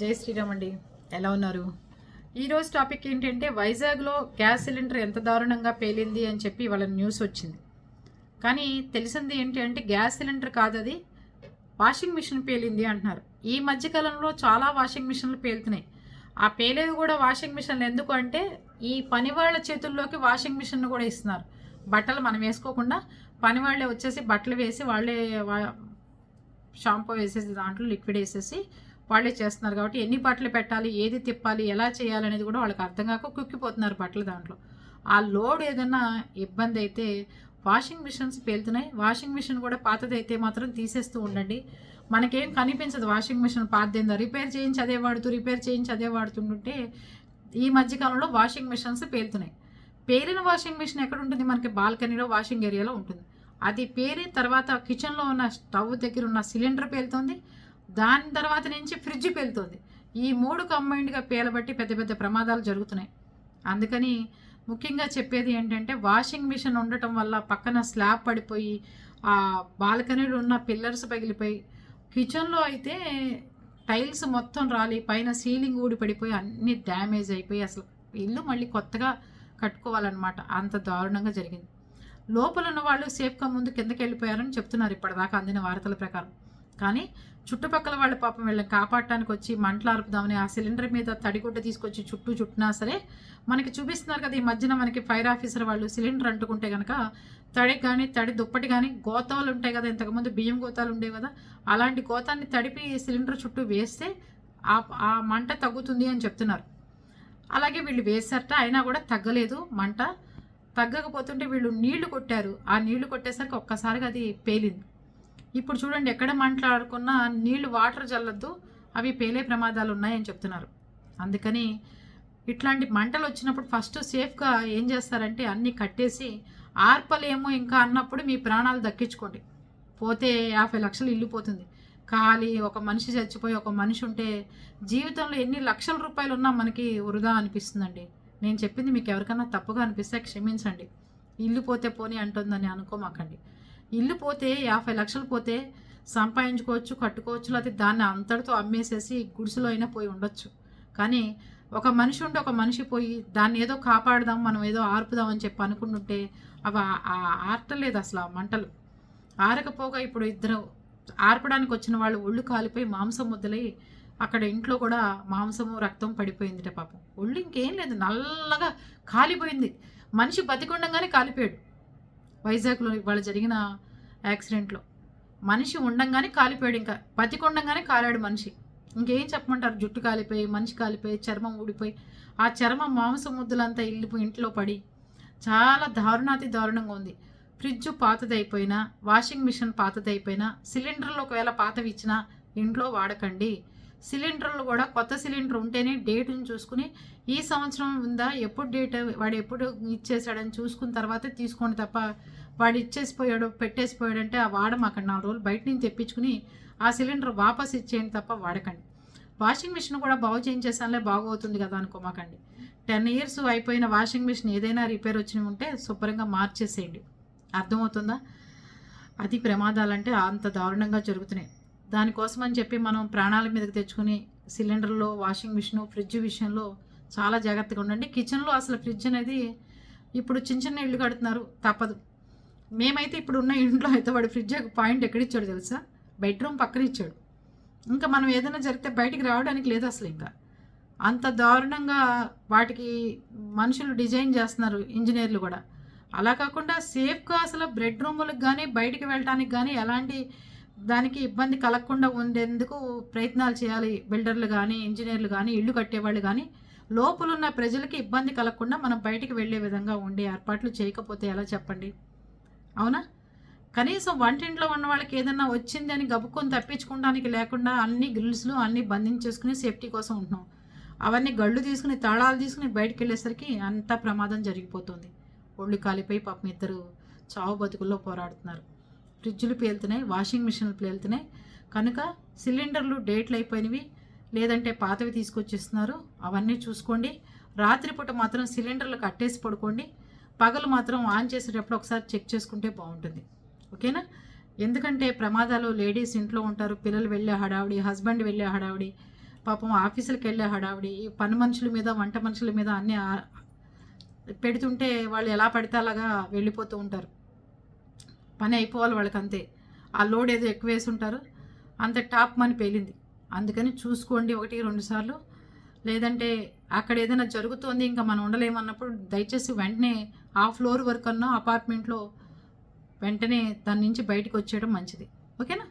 జై శ్రీరామ్ అండి. ఎలా ఉన్నారు? ఈరోజు టాపిక్ ఏంటంటే వైజాగ్లో గ్యాస్ సిలిండర్ ఎంత దారుణంగా పేలింది అని చెప్పి వాళ్ళ న్యూస్ వచ్చింది. కానీ తెలిసింది ఏంటి అంటే గ్యాస్ సిలిండర్ కాదు అది వాషింగ్ మిషన్ పేలింది అంటున్నారు. ఈ మధ్యకాలంలో చాలా వాషింగ్ మిషన్లు పేలుతున్నాయి. ఆ పేలేవి కూడా వాషింగ్ మిషన్లు ఎందుకు అంటే ఈ పని వాళ్ళ చేతుల్లోకి వాషింగ్ మిషన్ను కూడా ఇస్తున్నారు. బట్టలు మనం వేసుకోకుండా పని వాళ్ళే వచ్చేసి బట్టలు వేసి వాళ్ళే వా- షాంపూ వేసేసి దాంట్లో లిక్విడ్ వేసేసి వాళ్ళే చేస్తున్నారు కాబట్టి ఎన్ని బట్టలు పెట్టాలి ఏది తిప్పాలి ఎలా చేయాలి అనేది కూడా వాళ్ళకి అర్థం కాక కుక్కిపోతున్నారు బట్టలు దాంట్లో. ఆ లోడ్ ఏదైనా ఇబ్బంది అయితే వాషింగ్ మిషన్స్ పేలుతున్నాయి. వాషింగ్ మిషన్ కూడా పాతదైతే మాత్రం తీసేస్తూ ఉండండి. మనకేం కనిపించదు వాషింగ్ మిషన్ పాతదేందో. రిపేర్ చేయించి అదే వాడుతూ రిపేర్ చేయించి అదే వాడుతుంటుంటే ఈ మధ్యకాలంలో వాషింగ్ మిషన్స్ పేలుతున్నాయి. పేలిన వాషింగ్ మిషన్ ఎక్కడ ఉంటుంది మనకి బాల్కనీలో వాషింగ్ ఏరియాలో ఉంటుంది. అది పేరిన తర్వాత కిచెన్లో ఉన్న స్టవ్ దగ్గర ఉన్న సిలిండర్ పేలుతుంది. దాని తర్వాత నుంచి ఫ్రిడ్జ్ పేలుతుంది. ఈ మూడు కంబైన్డ్గా పేలబట్టి పెద్ద పెద్ద ప్రమాదాలు జరుగుతున్నాయి. అందుకని ముఖ్యంగా చెప్పేది ఏంటంటే వాషింగ్ మిషన్ ఉండటం వల్ల పక్కన స్లాబ్ పడిపోయి ఆ బాల్కనీలో ఉన్న పిల్లర్స్ పగిలిపోయి కిచెన్లో అయితే టైల్స్ మొత్తం రాలి పైన సీలింగ్ ఊడి పడిపోయి అన్ని డ్యామేజ్ అయిపోయి అసలు ఇల్లు మళ్ళీ కొత్తగా కట్టుకోవాలన్నమాట. అంత దారుణంగా జరిగింది. లోపల ఉన్న వాళ్ళు సేఫ్గా ముందు కిందకి వెళ్ళిపోయారని చెప్తున్నారు ఇప్పటిదాకా అందిన వార్తల ప్రకారం. కానీ చుట్టుపక్కల వాళ్ళ పాపం వీళ్ళని కాపాడటానికి వచ్చి మంటలు ఆర్పుదామని ఆ సిలిండర్ మీద తడిగుడ్డ తీసుకొచ్చి చుట్టూ చుట్టినా సరే మనకి చూపిస్తున్నారు కదా ఈ మధ్యన మనకి ఫైర్ ఆఫీసర్ వాళ్ళు సిలిండర్ అంటుకుంటే కనుక తడి కానీ తడి దుప్పటి కానీ గోతాలు ఉంటాయి కదా ఇంతకుముందు బియ్యం గోతాలు ఉండేవి కదా అలాంటి గోతాన్ని తడిపి సిలిండర్ చుట్టూ వేస్తే ఆ ఆ మంట తగ్గుతుంది అని చెప్తున్నారు. అలాగే వీళ్ళు వేసారట అయినా కూడా తగ్గలేదు మంట. తగ్గకపోతుంటే వీళ్ళు నీళ్ళు కొట్టారు. ఆ నీళ్ళు కొట్టేసరికి ఒక్కసారిగా అది పేలింది. ఇప్పుడు చూడండి ఎక్కడ మాట్లాడుకున్నా నీళ్ళు వాటర్ జల్లద్దు అవి పేలే ప్రమాదాలు ఉన్నాయని చెప్తున్నారు. అందుకని ఇట్లాంటి మంటలు వచ్చినప్పుడు ఫస్ట్ సేఫ్గా ఏం చేస్తారంటే అన్నీ కట్టేసి ఆర్పలేమో ఇంకా అన్నప్పుడు మీ ప్రాణాలు దక్కించుకోండి. పోతే యాభై లక్షలు ఇల్లు పోతుంది. ఖాళీ ఒక మనిషి చచ్చిపోయి ఒక మనిషి ఉంటే జీవితంలో ఎన్ని లక్షల రూపాయలు ఉన్నా మనకి వృధా అనిపిస్తుందండి. నేను చెప్పింది మీకు ఎవరికైనా తప్పుగా అనిపిస్తే క్షమించండి. ఇల్లు పోతే పోనీ అంటుందని అనుకోమాకండి. ఇల్లు పోతే యాభై లక్షలు పోతే సంపాదించుకోవచ్చు కట్టుకోవచ్చు లేకపోతే దాన్ని అంతటితో అమ్మేసేసి గుడిసెలో అయినా పోయి ఉండొచ్చు. కానీ ఒక మనిషి ఉంటే ఒక మనిషి పోయి దాన్ని ఏదో కాపాడదాం మనం ఏదో ఆర్పుదాం అని చెప్పి అనుకుంటుంటే అవి ఆ- ఆర్టలేదు అసలు ఆ మంటలు. ఆరకపోగా ఇప్పుడు ఇద్దరు ఆర్పడానికి వచ్చిన వాళ్ళు ఒళ్ళు కాలిపోయి మాంసం ముద్దలై అక్కడ ఇంట్లో కూడా మాంసము రక్తం పడిపోయిందిట పాపం. ఒళ్ళు ఇంకేం లేదు నల్లగా కాలిపోయింది. మనిషి బతికుండగానే కాలిపోయాడు. వైజాగ్లో ఇవాళ జరిగిన యాక్సిడెంట్లో. మనిషి ఉండంగానే కాలిపోయాడు ఇంకా. బతికుండంగానే కాలాడు మనిషి. ఇంకేం చెప్పమంటారు? జుట్టు కాలిపోయి మనిషి కాలిపోయి చర్మం ఊడిపోయి. ఆ చర్మం మాంసం ముద్దులంతా ఇల్లిపోయి ఇంట్లో పడి చాలా దారుణాతి దారుణంగా ఉంది. ఫ్రిడ్జ్ పాతదైపోయినా వాషింగ్ మిషన్ పాతదైపోయినా సిలిండర్లు ఒకవేళ పాతవి ఇచ్చినా ఇంట్లో వాడకండి. సిలిండర్లు కూడా కొత్త సిలిండర్ ఉంటేనే డేట్ని చూసుకుని ఈ సంవత్సరం ఉందా ఎప్పుడు డేట్ వాడు ఎప్పుడు ఇచ్చేసాడని చూసుకున్న తర్వాతే తీసుకోండి తప్ప వాడు ఇచ్చేసిపోయాడు పెట్టేసిపోయాడంటే ఆ వాడ అక్కడ నాలుగు రోజులు బయట నుంచి తెప్పించుకుని ఆ సిలిండర్ వాపస్ ఇచ్చేయండి తప్ప వాడకండి. వాషింగ్ మిషన్ కూడా బాగు చేయించేసానులే బాగోతుంది కదా అనుకోమాకండి. టెన్ ఇయర్స్ అయిపోయిన వాషింగ్ మిషన్ ఏదైనా రిపేర్ వచ్చి ఉంటే శుభ్రంగా మార్చేసేయండి. అర్థమవుతుందా? అది ప్రమాదాలంటే అంత దారుణంగా జరుగుతున్నాయి. దానికోసం అని చెప్పి మనం ప్రాణాల మీదకి తెచ్చుకుని సిలిండర్లో వాషింగ్ మిషన్ ఫ్రిడ్జ్ విషయంలో చాలా జాగ్రత్తగా ఉండండి. కిచెన్లో అసలు ఫ్రిడ్జ్ అనేది ఇప్పుడు చిన్న చిన్న ఇల్లు కడుతున్నారు తప్పదు. మేమైతే ఇప్పుడు ఉన్న ఇంట్లో అయితే వాడు ఫ్రిడ్జ్ పాయింట్ ఎక్కడిచ్చాడు తెలుసా? బెడ్రూమ్ పక్కన ఇచ్చాడు. ఇంకా మనం ఏదైనా జరిగితే బయటికి రావడానికి లేదు అసలు ఇంకా. అంత దారుణంగా వాటికి మనుషులు డిజైన్ చేస్తున్నారు ఇంజనీర్లు కూడా. అలా కాకుండా సేఫ్గా అసలు బెడ్రూములకు కానీ బయటికి వెళ్ళడానికి కానీ ఎలాంటి దానికి ఇబ్బంది కలగకుండా ఉండేందుకు ప్రయత్నాలు చేయాలి. బిల్డర్లు కానీ ఇంజనీర్లు కానీ ఇల్లు కట్టేవాళ్ళు కానీ లోపలున్న ప్రజలకి ఇబ్బంది కలగకుండా మనం బయటికి వెళ్ళే విధంగా ఉండే ఏర్పాట్లు చేయకపోతే ఎలా చెప్పండి? అవునా? కనీసం వంటింట్లో ఉన్న వాళ్ళకి ఏదైనా వచ్చింది అని గబుక్కొని తప్పించుకోవడానికి లేకుండా అన్ని గ్రిల్స్లు అన్ని బంధించేసుకుని సేఫ్టీ కోసం ఉంటున్నాం. అవన్నీ గళ్ళు తీసుకుని తాళాలు తీసుకుని బయటికి వెళ్ళేసరికి అంత ప్రమాదం జరిగిపోతుంది. ఒళ్ళు కాలిపోయి పాపం ఇద్దరు చావు బతుకుల్లో పోరాడుతున్నారు. ఫ్రిడ్జ్లు పేలుతున్నాయి వాషింగ్ మిషన్లు పేలుతున్నాయి. కనుక సిలిండర్లు డేట్లు అయిపోయినవి లేదంటే పాతవి తీసుకొచ్చిస్తున్నారు. అవన్నీ చూసుకోండి. రాత్రిపూట మాత్రం సిలిండర్లు కట్టేసి పడుకోండి. పగలు మాత్రం ఆన్ చేసేటప్పుడు ఒకసారి చెక్ చేసుకుంటే బాగుంటుంది. ఓకేనా? ఎందుకంటే ప్రమాదాలు లేడీస్ ఇంట్లో ఉంటారు. పిల్లలు వెళ్ళే హడావుడి హస్బెండ్ వెళ్ళే హడావుడి పాపం ఆఫీసులకు వెళ్ళే హడావిడి ఈ పని మనుషుల మీద వంట మనుషుల మీద అన్నీ పెడుతుంటే వాళ్ళు ఎలా పడితే అలాగా వెళ్ళిపోతూ ఉంటారు. పని అయిపోవాలి వాళ్ళకి అంతే ఆ లోడ్ ఏదో ఎక్కువ వేసి ఉంటారు అంత టాప్ మని పేలింది. అందుకని చూసుకోండి ఒకటి రెండు సార్లు. లేదంటే అక్కడ ఏదైనా జరుగుతోంది ఇంకా మనం ఉండలేమన్నప్పుడు దయచేసి వెంటనే ఆ ఫ్లోర్ వరకు అన్నా అపార్ట్మెంట్లో వెంటనే దాని నుంచి బయటకు వచ్చేయడం మంచిది. ఓకేనా?